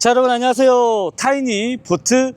자, 여러분 안녕하세요. 타이니 보트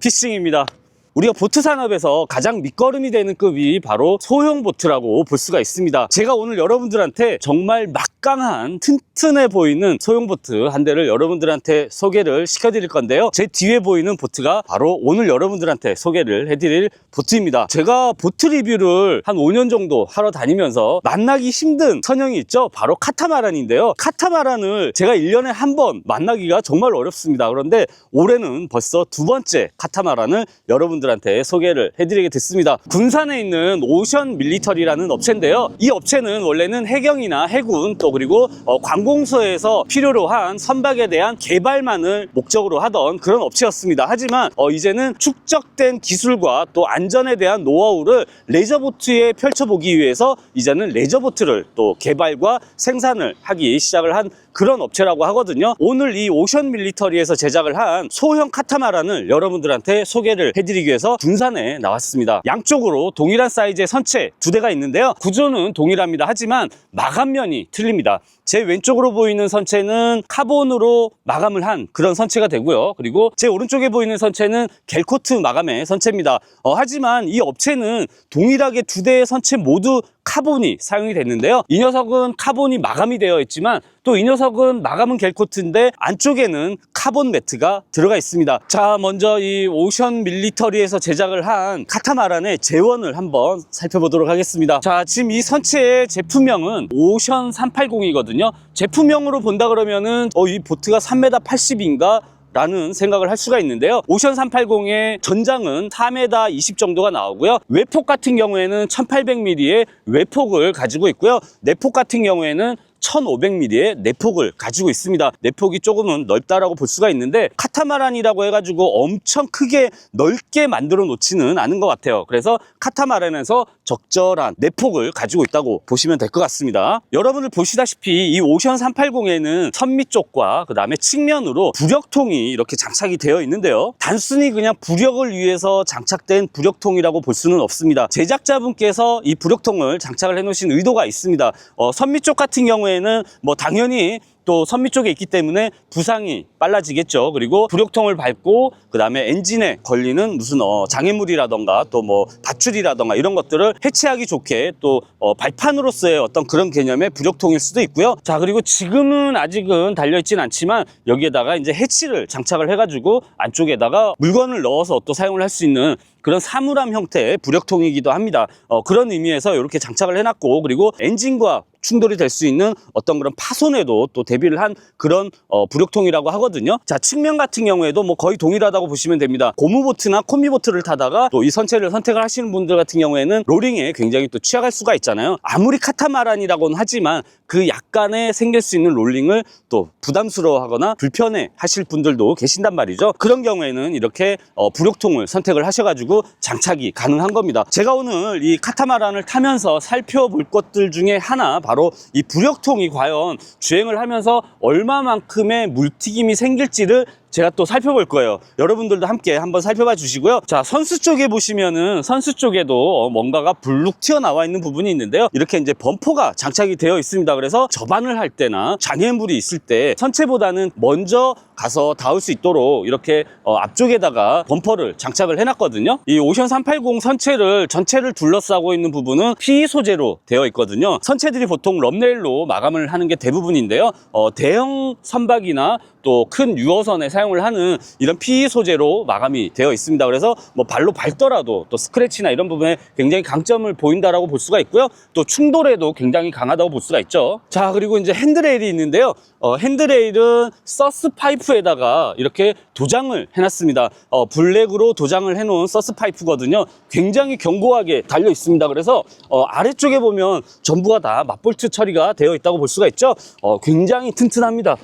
피싱입니다. 우리가 보트 산업에서 가장 밑거름이 되는 급이 바로 소형 보트라고 볼 수가 있습니다. 제가 오늘 여러분들한테 정말 막강한 튼튼해 보이는 소형 보트 한 대를 여러분들한테 소개를 시켜드릴 건데요. 제 뒤에 보이는 보트가 바로 오늘 여러분들한테 소개를 해드릴 보트입니다. 제가 보트 리뷰를 한 5년 정도 하러 다니면서 만나기 힘든 선형이 있죠. 바로 카타마란인데요. 카타마란을 제가 1년에 한 번 만나기가 정말 어렵습니다. 그런데 올해는 벌써 두 번째 카타마란을 여러분 들한테 소개를 해드리게 됐습니다. 군산에 있는 오션 밀리터리라는 업체인데요. 이 업체는 원래는 해경이나 해군 또 그리고 어, 관공서에서 필요로 한 선박에 대한 개발만을 목적으로 하던 그런 업체였습니다. 하지만 어, 이제는 축적된 기술과 또 안전에 대한 노하우를 레저보트에 펼쳐보기 위해서 이제는 레저보트를 또 개발과 생산을 하기 시작을 한 그런 업체라고 하거든요. 오늘 이 오션 밀리터리에서 제작을 한 소형 카타마란을 여러분들한테 소개를 해드리기 위해서 군산에 나왔습니다. 양쪽으로 동일한 사이즈의 선체 두 대가 있는데요. 구조는 동일합니다. 하지만 마감면이 틀립니다. 제 왼쪽으로 보이는 선체는 카본으로 마감을 한 그런 선체가 되고요. 그리고 제 오른쪽에 보이는 선체는 겔코트 마감의 선체입니다. 어, 하지만 이 업체는 동일하게 두 대의 선체 모두 카본이 사용이 됐는데요. 이 녀석은 카본이 마감이 되어 있지만 또 이 녀석은 마감은 겔코트인데 안쪽에는 카본 매트가 들어가 있습니다. 자, 먼저 이 오션 밀리터리에서 제작을 한 카타마란의 재원을 한번 살펴보도록 하겠습니다. 자, 지금 이 선체의 제품명은 오션 380이거든요. 제품명으로 본다 그러면은 어, 이 보트가 3m 80인가 라는 생각을 할 수가 있는데요. 오션 380의 전장은 4m 20 정도가 나오고요. 외폭 같은 경우에는 1800mm의 외폭을 가지고 있고요. 내폭 같은 경우에는 1500mm의 내폭을 가지고 있습니다. 내폭이 조금은 넓다라고 볼 수가 있는데 카타마란이라고 해가지고 엄청 크게 넓게 만들어 놓지는 않은 것 같아요. 그래서 카타마란에서 적절한 내폭을 가지고 있다고 보시면 될 것 같습니다. 여러분들 보시다시피 이 오션 380에는 선미 쪽과 그 다음에 측면으로 부력통이 이렇게 장착이 되어 있는데요. 단순히 그냥 부력을 위해서 장착된 부력통이라고 볼 수는 없습니다. 제작자분께서 이 부력통을 장착을 해 놓으신 의도가 있습니다. 어, 선미 쪽 같은 경우에는 뭐 당연히 또 선미 쪽에 있기 때문에 부상이 빨라지겠죠. 그리고 부력통을 밟고 그 다음에 엔진에 걸리는 무슨 어, 장애물이라던가 또 뭐 밧줄이라던가 이런 것들을 해체하기 좋게 또 어, 발판으로서의 어떤 그런 개념의 부력통일 수도 있고요. 자 그리고 지금은 아직은 달려 있진 않지만 여기에다가 이제 해치를 장착을 해 가지고 안쪽에다가 물건을 넣어서 또 사용을 할 수 있는 그런 사물함 형태의 부력통이기도 합니다. 어, 그런 의미에서 이렇게 장착을 해놨고 그리고 엔진과 충돌이 될 수 있는 어떤 그런 파손에도 또 대비를 한 그런 어, 부력통이라고 하거든요. 자 측면 같은 경우에도 뭐 거의 동일하다고 보시면 됩니다. 고무보트나 콤비보트를 타다가 또 이 선체를 선택을 하시는 분들 같은 경우에는 로링에 굉장히 또 취약할 수가 있잖아요. 아무리 카타마란이라고는 하지만 그 약간의 생길 수 있는 롤링을 또 부담스러워하거나 불편해 하실 분들도 계신단 말이죠. 그런 경우에는 이렇게 어, 부력통을 선택을 하셔가지고 장착이 가능한 겁니다. 제가 오늘 이 카타마란을 타면서 살펴볼 것들 중에 하나 바로 이 부력통이 과연 주행을 하면서 얼마만큼의 물튀김이 생길지를 제가 또 살펴볼 거예요. 여러분들도 함께 한번 살펴봐 주시고요. 자, 선수 쪽에 보시면은 선수 쪽에도 어, 뭔가가 불룩 튀어나와 있는 부분이 있는데요. 이렇게 이제 범퍼가 장착이 되어 있습니다. 그래서 접안을 할 때나 장애물이 있을 때 선체보다는 먼저 가서 닿을 수 있도록 이렇게 어, 앞쪽에다가 범퍼를 장착을 해놨거든요. 이 오션 380 선체를 전체를 둘러싸고 있는 부분은 PE 소재로 되어 있거든요. 선체들이 보통 럼레일로 마감을 하는 게 대부분인데요. 어, 대형 선박이나 또 큰 유어선에 사용을 하는 이런 PE 소재로 마감이 되어 있습니다. 그래서 뭐 발로 밟더라도 또 스크래치나 이런 부분에 굉장히 강점을 보인다라고 볼 수가 있고요. 또 충돌에도 굉장히 강하다고 볼 수가 있죠. 자, 그리고 이제 핸드레일이 있는데요. 어, 핸드레일은 서스 파이프에다가 이렇게 도장을 해놨습니다. 어, 블랙으로 도장을 해놓은 서스 파이프거든요. 굉장히 견고하게 달려 있습니다. 그래서 어, 아래쪽에 보면 전부가 다 맞볼트 처리가 되어 있다고 볼 수가 있죠. 어, 굉장히 튼튼합니다.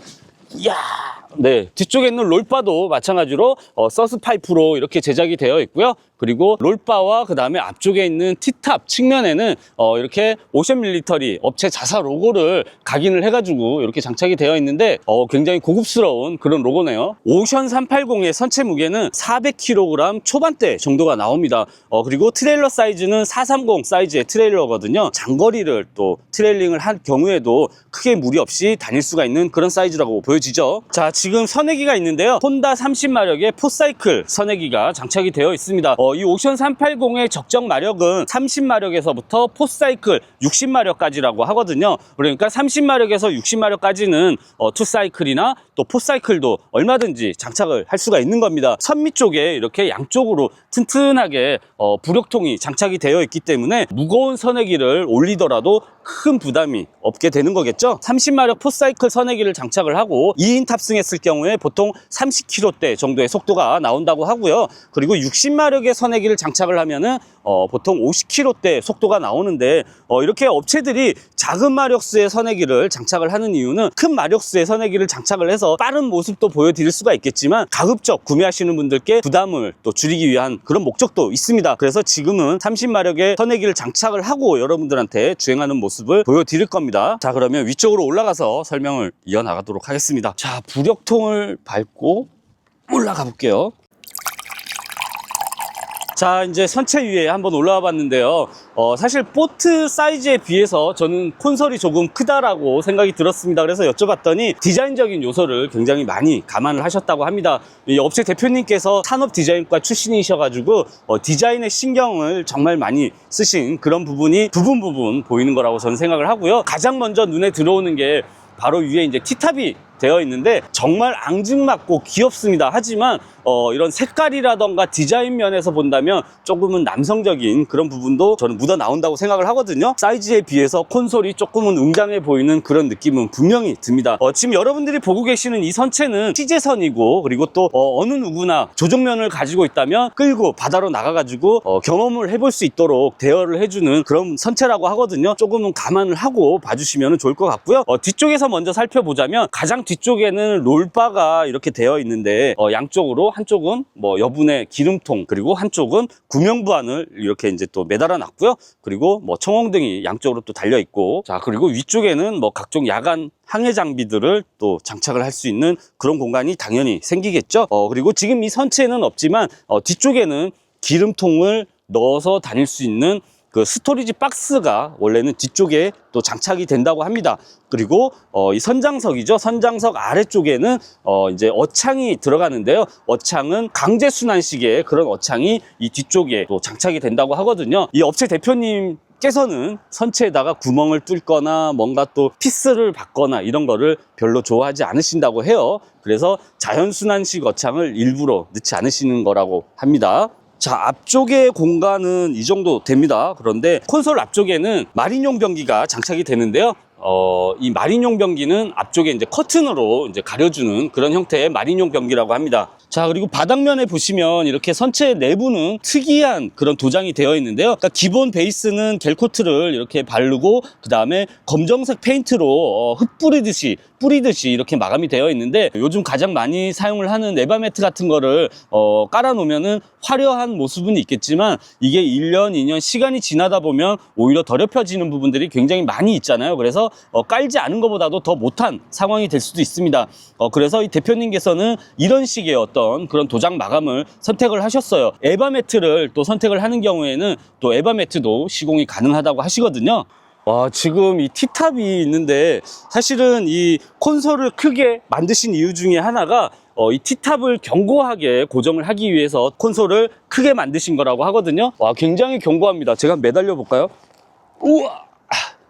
이야, 네. 뒤쪽에 있는 롤바도 마찬가지로 어, 서스 파이프로 이렇게 제작이 되어 있고요. 그리고 롤바와 그 다음에 앞쪽에 있는 T탑 측면에는 어, 이렇게 오션 밀리터리 업체 자사 로고를 각인을 해가지고 이렇게 장착이 되어 있는데 어, 굉장히 고급스러운 그런 로고네요. 오션 380의 선체 무게는 400kg 초반대 정도가 나옵니다. 어, 그리고 트레일러 사이즈는 430 사이즈의 트레일러거든요. 장거리를 또 트레일링을 할 경우에도 크게 무리 없이 다닐 수가 있는 그런 사이즈라고 보여집니다. 보여지죠. 자, 지금 선회기가 있는데요. 혼다 30마력의 포사이클 선회기가 장착이 되어 있습니다. 어, 이 옥션 380의 적정 마력은 30마력에서부터 포사이클 60마력까지라고 하거든요. 그러니까 30마력에서 60마력까지는 어, 투사이클이나 또 포사이클도 얼마든지 장착을 할 수가 있는 겁니다. 선미 쪽에 이렇게 양쪽으로 튼튼하게 어, 부력통이 장착이 되어 있기 때문에 무거운 선회기를 올리더라도 큰 부담이 없게 되는 거겠죠. 30마력 포사이클 선회기를 장착을 하고 2인 탑승했을 경우에 보통 30km대 정도의 속도가 나온다고 하고요. 그리고 60마력의 선회기를 장착을 하면은 어, 보통 50km대 속도가 나오는데 어, 이렇게 업체들이 작은 마력수의 선회기를 장착을 하는 이유는 큰 마력수의 선회기를 장착을 해서 빠른 모습도 보여드릴 수가 있겠지만 가급적 구매하시는 분들께 부담을 또 줄이기 위한 그런 목적도 있습니다. 그래서 지금은 30마력의 선회기를 장착을 하고 여러분들한테 주행하는 모습을 보여드릴 겁니다. 자 그러면 위쪽으로 올라가서 설명을 이어나가도록 하겠습니다. 자 부력통을 밟고 올라가 볼게요. 자 이제 선체 위에 한번 올라와 봤는데요. 어, 사실 보트 사이즈에 비해서 저는 콘솔이 조금 크다라고 생각이 들었습니다. 그래서 여쭤봤더니 디자인적인 요소를 굉장히 많이 감안을 하셨다고 합니다. 이 업체 대표님께서 산업 디자인과 출신이셔 가지고 어, 디자인에 신경을 정말 많이 쓰신 그런 부분이 부분 부분 보이는 거라고 저는 생각을 하고요. 가장 먼저 눈에 들어오는 게 바로 위에 이제 티탑이 되어 있는데 정말 앙증맞고 귀엽습니다. 하지만 어, 이런 색깔이라던가 디자인 면에서 본다면 조금은 남성적인 그런 부분도 저는 묻어 나온다고 생각을 하거든요. 사이즈에 비해서 콘솔이 조금은 웅장해 보이는 그런 느낌은 분명히 듭니다. 어, 지금 여러분들이 보고 계시는 이 선체는 시제선이고 그리고 또 어, 느 누구나 조종면을 가지고 있다면 끌고 바다로 나가가지고 어, 경험을 해볼 수 있도록 대여를 해주는 그런 선체라고 하거든요. 조금은 감안을 하고 봐주시면 좋을 것 같고요. 어, 뒤쪽에서 먼저 살펴보자면 가장 뒤쪽에는 롤바가 이렇게 되어 있는데 어, 양쪽으로 한쪽은 뭐 여분의 기름통 그리고 한쪽은 구명부안을 이렇게 이제 또 매달아 놨고요. 그리고 뭐 청홍등이 양쪽으로 또 달려 있고 자 그리고 위쪽에는 뭐 각종 야간 항해 장비들을 또 장착을 할 수 있는 그런 공간이 당연히 생기겠죠. 어, 그리고 지금 이 선체는 없지만 어, 뒤쪽에는 기름통을 넣어서 다닐 수 있는 그 스토리지 박스가 원래는 뒤쪽에 또 장착이 된다고 합니다. 그리고 어, 이 선장석이죠. 선장석 아래쪽에는 어, 이제 어창이 들어가는데요. 어창은 강제 순환식의 그런 어창이 이 뒤쪽에 또 장착이 된다고 하거든요. 이 업체 대표님 께서는 선체에다가 구멍을 뚫거나 뭔가 또 피스를 받거나 이런 거를 별로 좋아하지 않으신다고 해요. 그래서 자연순환식 어창을 일부러 넣지 않으시는 거라고 합니다. 자, 앞쪽의 공간은 이 정도 됩니다. 그런데 콘솔 앞쪽에는 마린용 변기가 장착이 되는데요. 어, 이 마린용 변기는 앞쪽에 이제 커튼으로 이제 가려주는 그런 형태의 마린용 변기라고 합니다. 자, 그리고 바닥면에 보시면 이렇게 선체 내부는 특이한 그런 도장이 되어 있는데요. 그러니까 기본 베이스는 겔코트를 이렇게 바르고 그 다음에 검정색 페인트로 어, 흩뿌리듯이 뿌리듯이 이렇게 마감이 되어 있는데 요즘 가장 많이 사용을 하는 에바 매트 같은 거를 어, 깔아놓으면은 화려한 모습은 있겠지만 이게 1년, 2년 시간이 지나다 보면 오히려 더럽혀지는 부분들이 굉장히 많이 있잖아요. 그래서 어, 깔지 않은 것보다도 더 못한 상황이 될 수도 있습니다. 어, 그래서 이 대표님께서는 이런 식의 어떤 그런 도장 마감을 선택을 하셨어요. 에바 매트를 또 선택을 하는 경우에는 또 에바 매트도 시공이 가능하다고 하시거든요. 와, 지금 이 T탑이 있는데 사실은 이 콘솔을 크게 만드신 이유 중에 하나가 어, 이 T탑을 견고하게 고정을 하기 위해서 콘솔을 크게 만드신 거라고 하거든요. 와, 굉장히 견고합니다. 제가 매달려 볼까요? 우와!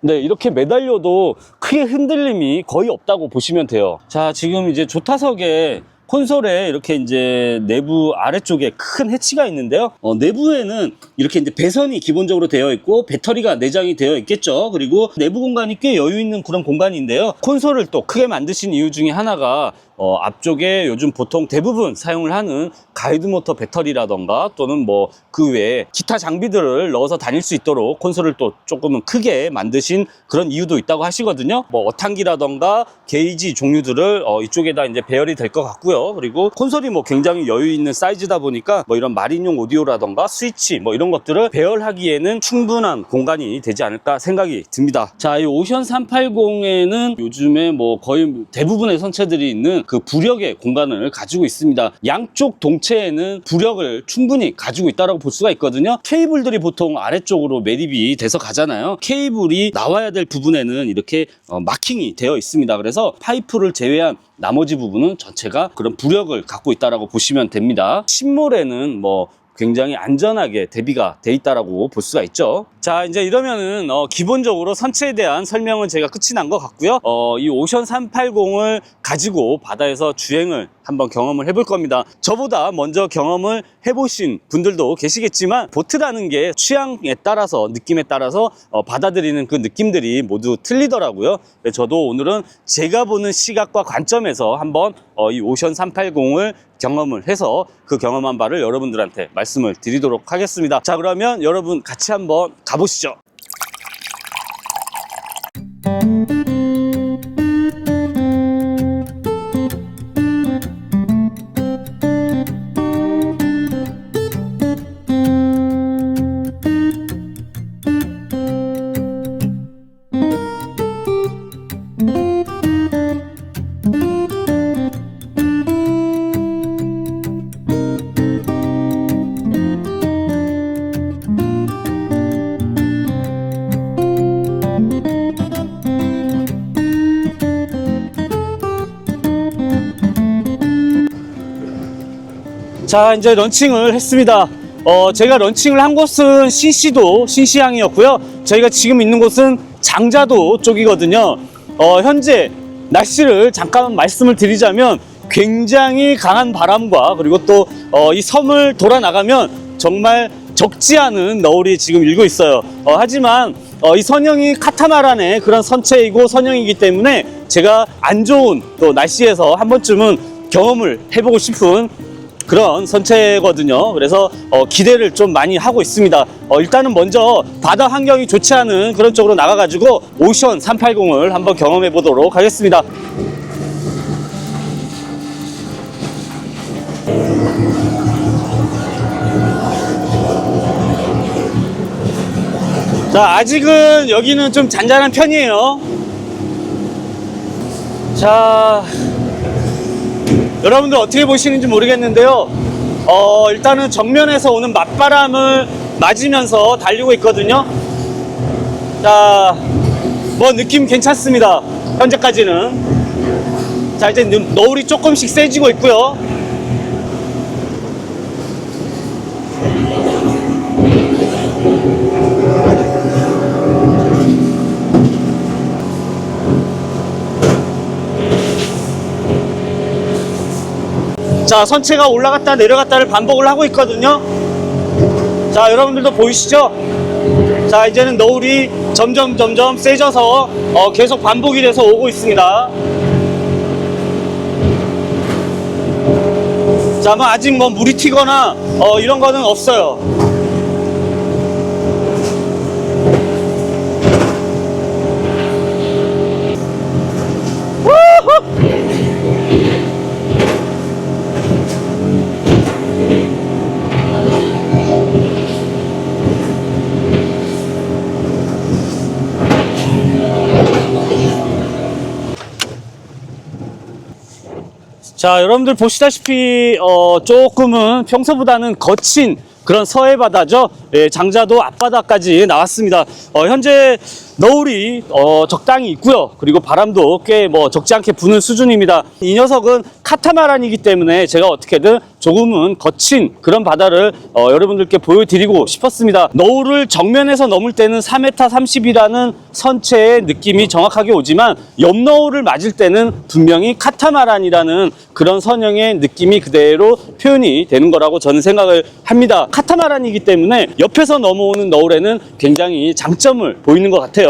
네, 이렇게 매달려도 크게 흔들림이 거의 없다고 보시면 돼요. 자, 지금 이제 조타석에 콘솔에 이렇게 이제 내부 아래쪽에 큰 해치가 있는데요. 어, 내부에는 이렇게 이제 배선이 기본적으로 되어 있고 배터리가 내장이 되어 있겠죠. 그리고 내부 공간이 꽤 여유 있는 그런 공간인데요. 콘솔을 또 크게 만드신 이유 중에 하나가 어, 앞쪽에 요즘 보통 대부분 사용을 하는 가이드 모터 배터리라던가 또는 뭐 그 외에 기타 장비들을 넣어서 다닐 수 있도록 콘솔을 또 조금은 크게 만드신 그런 이유도 있다고 하시거든요. 뭐 어탕기라던가 게이지 종류들을 어, 이쪽에다 이제 배열이 될 것 같고요. 그리고 콘솔이 뭐 굉장히 여유 있는 사이즈다 보니까 뭐 이런 마린용 오디오라던가 스위치 뭐 이런 것들을 배열하기에는 충분한 공간이 되지 않을까 생각이 듭니다. 자, 이 오션 380에는 요즘에 뭐 거의 대부분의 선체들이 있는 그 부력의 공간을 가지고 있습니다. 양쪽 동체에는 부력을 충분히 가지고 있다고 볼 수가 있거든요. 케이블들이 보통 아래쪽으로 매립이 돼서 가잖아요. 케이블이 나와야 될 부분에는 이렇게 어, 마킹이 되어 있습니다. 그래서 파이프를 제외한 나머지 부분은 전체가 그런 부력을 갖고 있다라고 보시면 됩니다. 신몰에는 뭐 굉장히 안전하게 대비가 돼 있다라고 볼 수가 있죠. 자, 이제 이러면은 어, 기본적으로 선체에 대한 설명은 제가 끝이 난 것 같고요. 어, 이 오션 380을 가지고 바다에서 주행을 한번 경험을 해볼 겁니다. 저보다 먼저 경험을 해보신 분들도 계시겠지만 보트라는 게 취향에 따라서 느낌에 따라서 어, 받아들이는 그 느낌들이 모두 틀리더라고요. 그래서 저도 오늘은 제가 보는 시각과 관점에서 한번 어, 이 오션 380을 경험을 해서 그 경험한 바를 여러분들한테 말씀을 드리도록 하겠습니다. 자, 그러면 여러분 같이 한번 가 보시죠. 자, 이제 런칭을 했습니다. 어, 제가 런칭을 한 곳은 신시도, 신시항이었고요. 저희가 지금 있는 곳은 장자도 쪽이거든요. 어, 현재 날씨를 잠깐 말씀을 드리자면 굉장히 강한 바람과 그리고 또, 어, 이 섬을 돌아 나가면 정말 적지 않은 너울이 지금 일고 있어요. 어, 하지만 어, 이 선형이 카타마란의 그런 선체이고 선형이기 때문에 제가 안 좋은 또 날씨에서 한 번쯤은 경험을 해보고 싶은 그런 선체거든요. 그래서 어, 기대를 좀 많이 하고 있습니다. 어, 일단은 먼저 바다 환경이 좋지 않은 그런 쪽으로 나가가지고 오션 380을 한번 경험해 보도록 하겠습니다. 자, 아직은 여기는 좀 잔잔한 편이에요. 자, 여러분들 어떻게 보시는지 모르겠는데요. 어, 일단은 정면에서 오는 맞바람을 맞으면서 달리고 있거든요. 자, 뭐 느낌 괜찮습니다. 현재까지는. 자, 이제 느- 너울이 조금씩 세지고 있고요. 자, 선체가 올라갔다 내려갔다를 반복을 하고 있거든요. 자, 여러분들도 보이시죠? 자, 이제는 너울이 점점 점점 세져서 어, 계속 반복이 돼서 오고 있습니다. 자, 뭐 아직 뭐 물이 튀거나 어, 이런 거는 없어요. 자, 여러분들 보시다시피 어, 조금은 평소보다는 거친 그런 서해 바다죠. 예, 장자도 앞바다까지 나왔습니다. 어, 현재 너울이 어, 적당히 있고요. 그리고 바람도 꽤 뭐 적지 않게 부는 수준입니다. 이 녀석은 카타마란이기 때문에 제가 어떻게든 조금은 거친 그런 바다를 어, 여러분들께 보여드리고 싶었습니다. 너울을 정면에서 넘을 때는 3m 30이라는 선체의 느낌이 정확하게 오지만 옆너울을 맞을 때는 분명히 카타마란이라는 그런 선형의 느낌이 그대로 표현이 되는 거라고 저는 생각을 합니다. 카타마란이기 때문에 옆에서 넘어오는 너울에는 굉장히 장점을 보이는 것 같아요.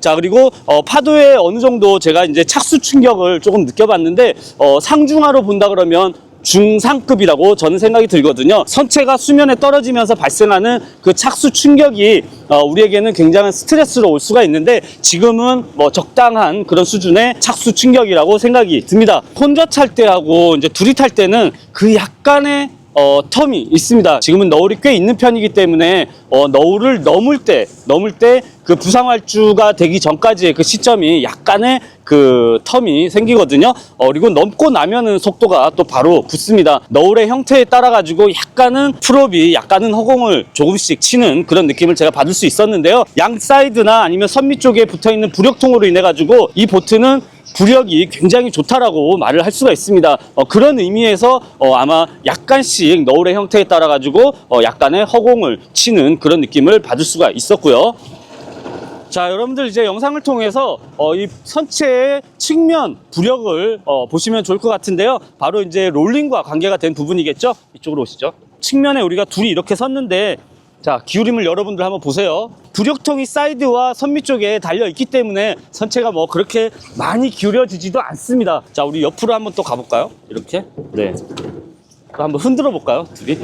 자 그리고 어, 파도에 어느 정도 제가 이제 착수 충격을 조금 느껴봤는데 어, 상중하로 본다 그러면 중상급이라고 저는 생각이 들거든요. 선체가 수면에 떨어지면서 발생하는 그 착수 충격이 어, 우리에게는 굉장한 스트레스로 올 수가 있는데 지금은 뭐 적당한 그런 수준의 착수 충격이라고 생각이 듭니다. 혼자 탈 때하고 이제 둘이 탈 때는 그 약간의 어, 텀이 있습니다. 지금은 너울이 꽤 있는 편이기 때문에 어, 너울을 넘을 때, 넘을 때 그 부상활주가 되기 전까지의 그 시점이 약간의 그 텀이 생기거든요. 어, 그리고 넘고 나면은 속도가 또 바로 붙습니다. 너울의 형태에 따라 가지고 약간은 프롭이 약간은 허공을 조금씩 치는 그런 느낌을 제가 받을 수 있었는데요. 양 사이드나 아니면 선미 쪽에 붙어 있는 부력통으로 인해 가지고 이 보트는 부력이 굉장히 좋다라고 말을 할 수가 있습니다. 어, 그런 의미에서 어, 아마 약간씩 너울의 형태에 따라 가지고 어, 약간의 허공을 치는 그런 느낌을 받을 수가 있었고요. 자, 여러분들 이제 영상을 통해서 어, 이 선체의 측면 부력을 어, 보시면 좋을 것 같은데요. 바로 이제 롤링과 관계가 된 부분이겠죠? 이쪽으로 오시죠. 측면에 우리가 둘이 이렇게 섰는데 자, 기울임을 여러분들 한번 보세요. 부력통이 사이드와 선미 쪽에 달려 있기 때문에 선체가 뭐 그렇게 많이 기울여지지도 않습니다. 자, 우리 옆으로 한번 또 가볼까요? 이렇게. 네. 또 한번 흔들어 볼까요? 둘이.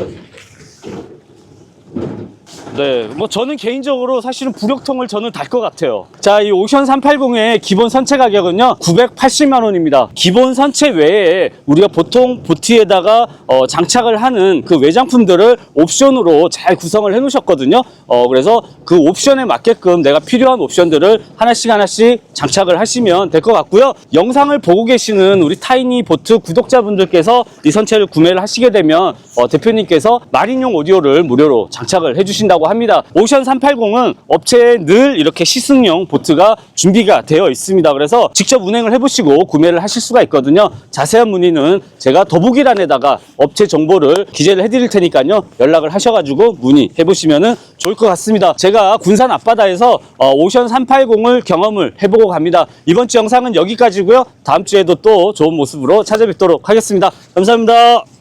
네, 뭐 저는 개인적으로 사실은 부력통을 저는 달 것 같아요. 자, 이 오션 380의 기본 선체 가격은요, 980만 원입니다. 기본 선체 외에 우리가 보통 보트에다가 어, 장착을 하는 그 외장품들을 옵션으로 잘 구성을 해 놓으셨거든요. 어, 그래서 그 옵션에 맞게끔 내가 필요한 옵션들을 하나씩 하나씩 장착을 하시면 될 것 같고요. 영상을 보고 계시는 우리 타이니 보트 구독자분들께서 이 선체를 구매를 하시게 되면 어, 대표님께서 마린용 오디오를 무료로 장착을 해주신다고 합니다. 오션 380은 업체에 늘 이렇게 시승용 보트가 준비가 되어 있습니다. 그래서 직접 운행을 해보시고 구매를 하실 수가 있거든요. 자세한 문의는 제가 더보기란에다가 업체 정보를 기재를 해드릴 테니까요. 연락을 하셔가지고 문의해보시면 좋을 것 같습니다. 제가 군산 앞바다에서 어, 오션 380을 경험을 해보고 갑니다. 이번 주 영상은 여기까지고요. 다음 주에도 또 좋은 모습으로 찾아뵙도록 하겠습니다. 감사합니다.